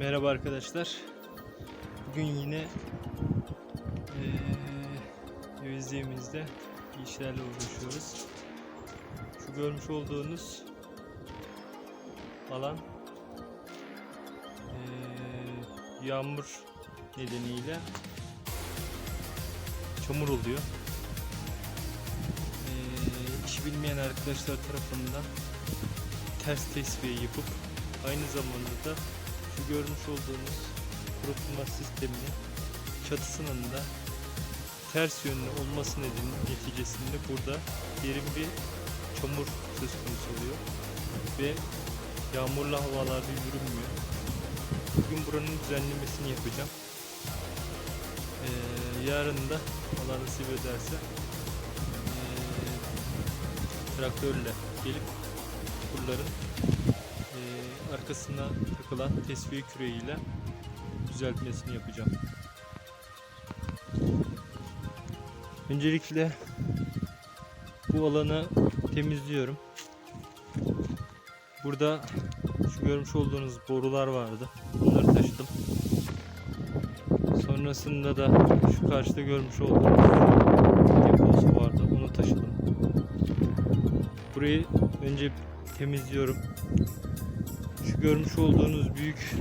Merhaba arkadaşlar. Bugün yine gözlüğümüzde işlerle uğraşıyoruz. Şu görmüş olduğunuz alan eee, yağmur nedeniyle çamur oluyor. Eee işi bilmeyen arkadaşlar tarafından ters tesviye yapıp aynı zamanda da şu görmüş olduğunuz kurutma sisteminin çatısının da ters yönlü olması nedeni neticesinde burada derin bir çamur söz konusu oluyor ve yağmurlu havalarda yürünmüyor. Bugün buranın düzenlemesini yapacağım. Ee, yarın da Allah nasip ederse ee, traktörle gelip çukurların ee, arkasına takılan tesviye küreğiyle düzeltmesini yapacağım. Öncelikle bu alanı temizliyorum. Burada şu görmüş olduğunuz borular vardı. Bunları taşıdım. Sonrasında da şu karşıda görmüş olduğunuz deposu vardı. Onu taşıdım. Burayı önce temizliyorum. Şu görmüş olduğunuz büyük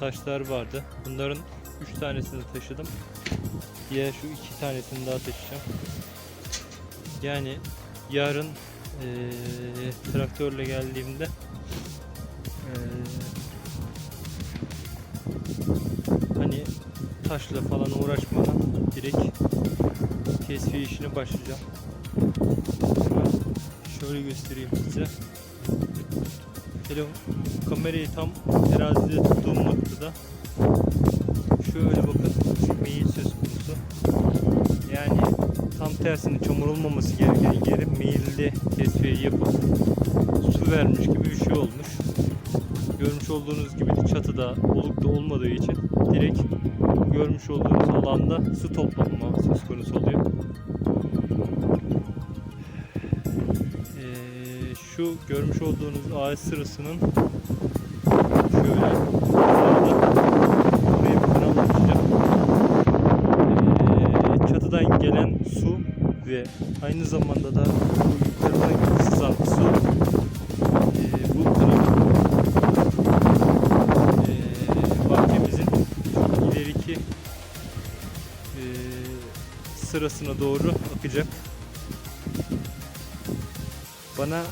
taşlar vardı. Bunların 3 tanesini taşıdım. Diğer şu iki tanesini daha taşıyacağım. Yani yarın eee, traktörle geldiğimde eee, hani taşla falan uğraşmadan direkt tesviye işine başlayacağım. Şöyle göstereyim size. Hele kamerayı tam terazide tuttuğum noktada şöyle bakın meyil söz konusu. Yani tam tersine çamur olmaması gereken yeri meyilli tesviye yapıp su vermiş gibi bir şey olmuş. Görmüş olduğunuz gibi de çatıda olukta olmadığı için direkt görmüş olduğunuz alanda su toplanma söz konusu oluyor. Şu görmüş olduğunuz ağaç sırasının şöyle buraya bir kanal açacağım. Ee, çatıdan gelen su ve aynı zamanda da bu yukarıdan sızan su ee, bu kanal ee, bahçemizin ileriki ee, sırasına doğru akacak. Bana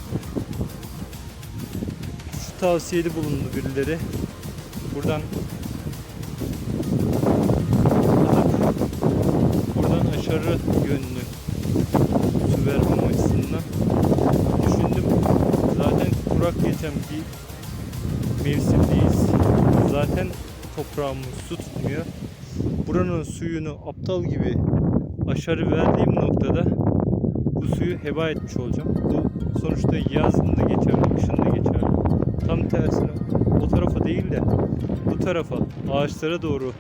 şu tavsiyede bulundu birileri. Buradan buradan aşağı yönlü su vermem açısından düşündüm. Zaten kurak geçen bir mevsimdeyiz. Zaten toprağımız su tutmuyor. Buranın suyunu aptal gibi aşağı verdiğim noktada bu suyu heba etmiş olacağım. Bu sonuçta yazın Tersine o tarafa değil de bu tarafa ağaçlara doğru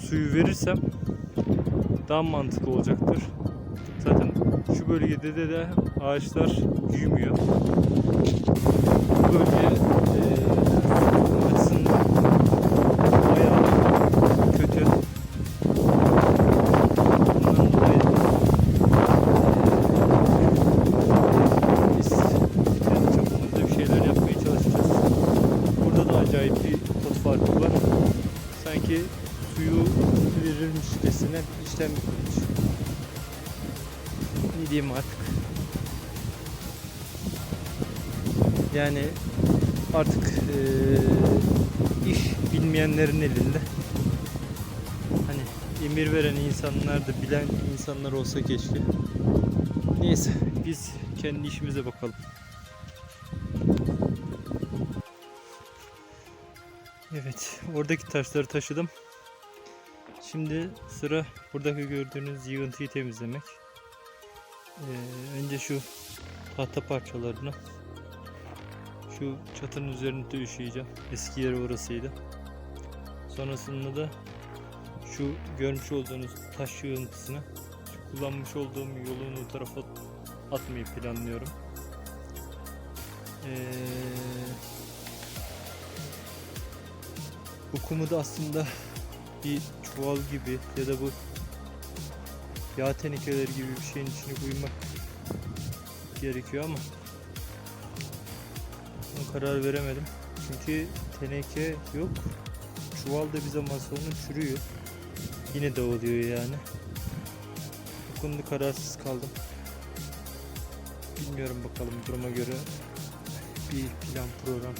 suyu verirsem daha mantıklı olacaktır. Zaten şu bölgede de, de ağaçlar büyümüyor. Bu bölge eee Ne diyeyim artık. Yani artık eee, iş bilmeyenlerin elinde. Hani emir veren insanlar da bilen insanlar olsa keşke. Neyse biz kendi işimize bakalım. Evet oradaki taşları taşıdım. Şimdi sıra buradaki gördüğünüz yığıntıyı temizlemek. Ee, önce şu tahta parçalarını şu çatının üzerinde üşüyeceğim. Eski yeri orasıydı. Sonrasında da şu görmüş olduğunuz taş yığıntısını kullanmış olduğum yolun o tarafa atmayı planlıyorum. Ee, Bu kumu da aslında bir çuval gibi ya da bu yağ tenekeleri gibi bir şeyin içine koymak gerekiyor ama ona karar veremedim. Çünkü teneke yok. Çuval da bir zaman sonra çürüyor. Yine dağılıyor yani. Bu konuda kararsız kaldım. Bilmiyorum bakalım duruma göre bir plan program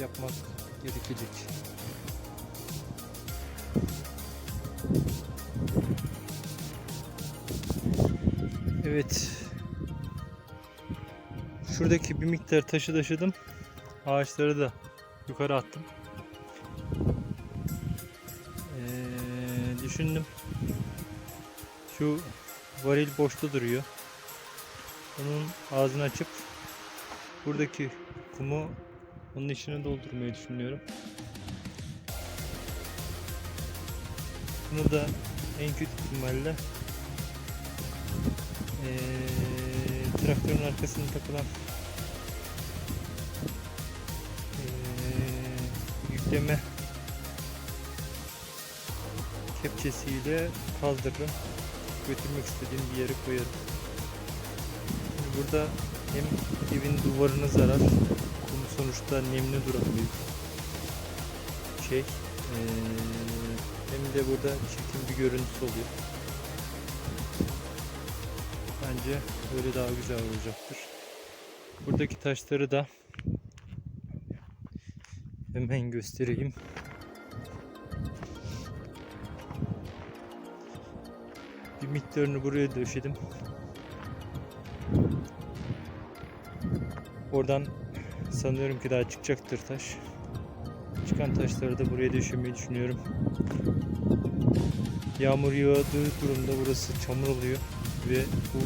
yapmak gerekecek. Evet. Şuradaki bir miktar taşı taşıdım. Ağaçları da yukarı attım. Ee, düşündüm. Şu varil boşta duruyor. Onun ağzını açıp buradaki kumu onun içine doldurmayı düşünüyorum. Bunu da en kötü ihtimalle eee traktörün arkasına takılan eee, yükleme kepçesiyle kaldırırım. Götürmek istediğim bir yere koyarım. Burada hem evin duvarına zarar, kum sonuçta nemli duran bir şey. Eee, hem de burada çirkin bir görüntüsü oluyor. Bence böyle daha güzel olacaktır. Buradaki taşları da hemen göstereyim. Bir miktarını buraya döşedim. Oradan sanıyorum ki daha çıkacaktır taş. Çıkan taşları da buraya döşemeyi düşünüyorum. Yağmur yağdığı durumda burası çamur oluyor ve bu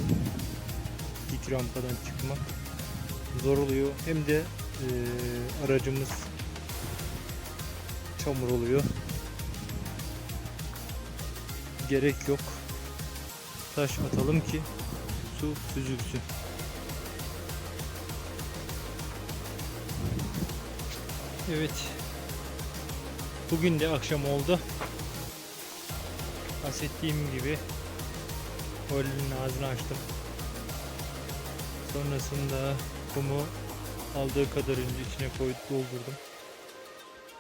dik rampadan çıkmak zor oluyor. Hem de eee, aracımız çamur oluyor. Gerek yok. Taş atalım ki su süzülsün. Evet. Bugün de akşam oldu. Bahsettiğim gibi Volinin ağzını açtım. Sonrasında kumu aldığı kadarınca içine koyup doldurdum.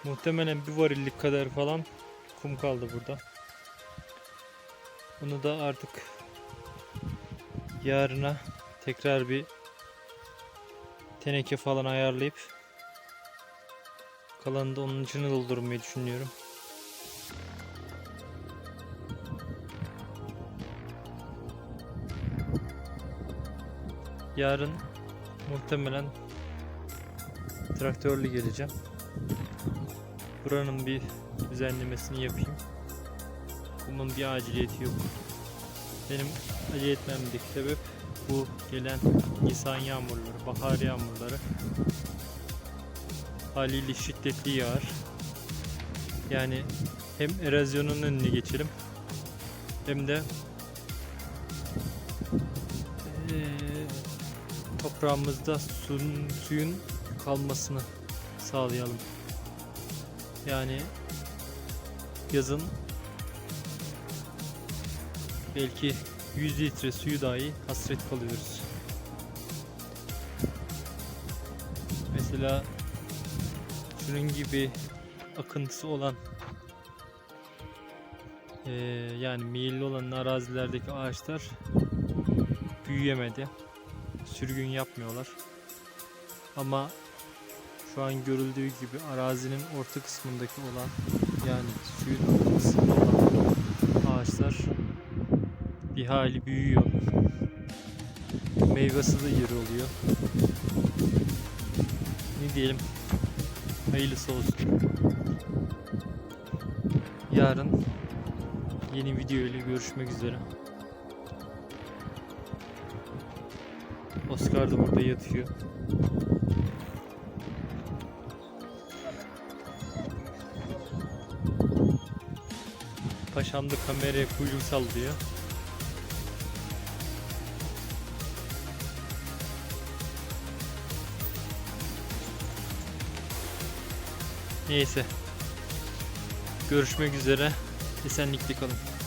Muhtemelen bir varillik kadar falan kum kaldı burada. Bunu da artık yarına tekrar bir teneke falan ayarlayıp kalanını da onun içine doldurmayı düşünüyorum. Yarın muhtemelen traktörlü geleceğim. Buranın bir düzenlemesini yapayım. Bunun bir aciliyeti yok. Benim acele etmemdeki sebep bu gelen Nisan yağmurları, bahar yağmurları haliyle şiddetli yağar. Yani hem erozyonun önüne geçelim hem de toprağımızda suyun, suyun kalmasını sağlayalım. Yani yazın belki 100 litre suyu dahi hasret kalıyoruz. Mesela şunun gibi akıntısı olan eee, yani meyilli olan arazilerdeki ağaçlar büyüyemedi. Sürgün yapmıyorlar. Ama şu an görüldüğü gibi arazinin orta kısmındaki olan yani suyun orta kısmında olan ağaçlar bir hali büyüyor. Meyvesi de iri oluyor. Ne diyelim? Hayırlısı olsun. Yarın yeni video ile görüşmek üzere. Oscar da burada yatıyor. Paşam da kameraya kuyruk sallıyor. Neyse. Görüşmek üzere. Esenlikle kalın.